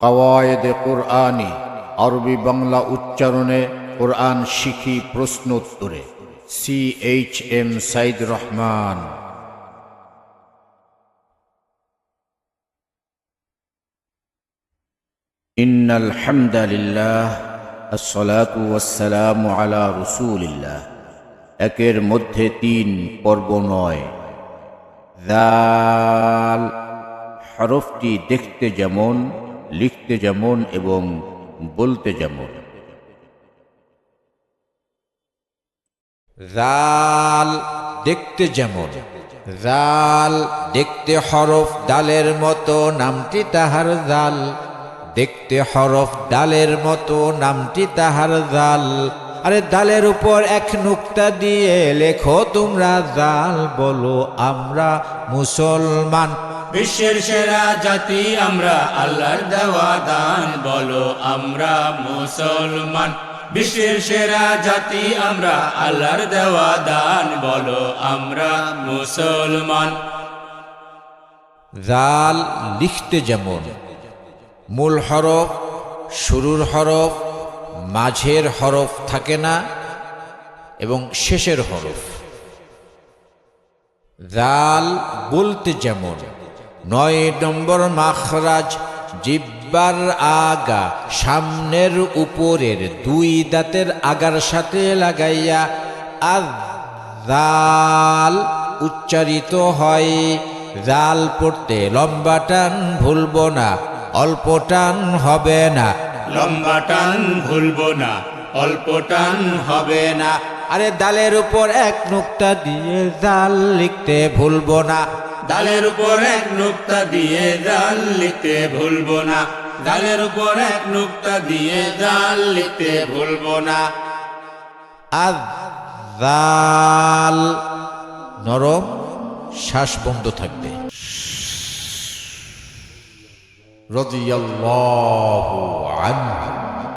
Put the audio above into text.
কওয়ায়েদে কোরআনি আরবি বাংলা উচ্চারণে কোরআন শিখি প্রশ্ন উত্তরে C H M Saeed Rahman إن الحمد لله الصلاة والسلام على رسول الله একের মধ্যে তিন পর্ব নয় জাল হরফটি দেখতে যেমন লিখতে যেমন এবং বলতে যেমন। জাল দেখতে যেমন। জাল দেখতে হরফ ডালের মতো, নামটি তাহার জাল। দেখতে হরফ ডালের মতো, নামটি তাহার জাল। আরে ডালের উপর এক নুক্তা দিয়ে লেখো তোমরা জাল, বলো আমরা মুসলমান বিশ্বের সেরা জাতি আমরা, আল্লাহর দেওয়া দান, বলো আমরা মুসলমান। বিশ্বের সেরা জাতি আমরা, আল্লাহর দেওয়া দান, বলো আমরা মুসলমান। জাল লিখতে যেমন, মূল হরফ, শুরুর হরফ, মাঝের হরফ থাকে না, এবং শেষের হরফ। জাল বলতে যেমন নয় নম্বর মাখরাজ জিব্বার আগা সামনের উপরের দুই দাঁতের আগার সাথে লাগাইয়া আল উচ্চারিত হয় জাল পড়তে লম্বা টান ভুলব না অল্প টান হবে না। লম্বা টান ভুলবো না অল্প টান হবে না। আরে দালের উপর এক নুক্তা দিয়ে জাল লিখতে ভুলব না। ডালের উপর এক নুক্তা দিয়ে জাল লিখতে ভুলবো না। ডালের উপর এক নুক্তা দিয়ে জাল লিখতে ভুলবো না। আল নরম, শ্বাস বন্ধ থাকবে। রদিয়াল্লাহু আনহু।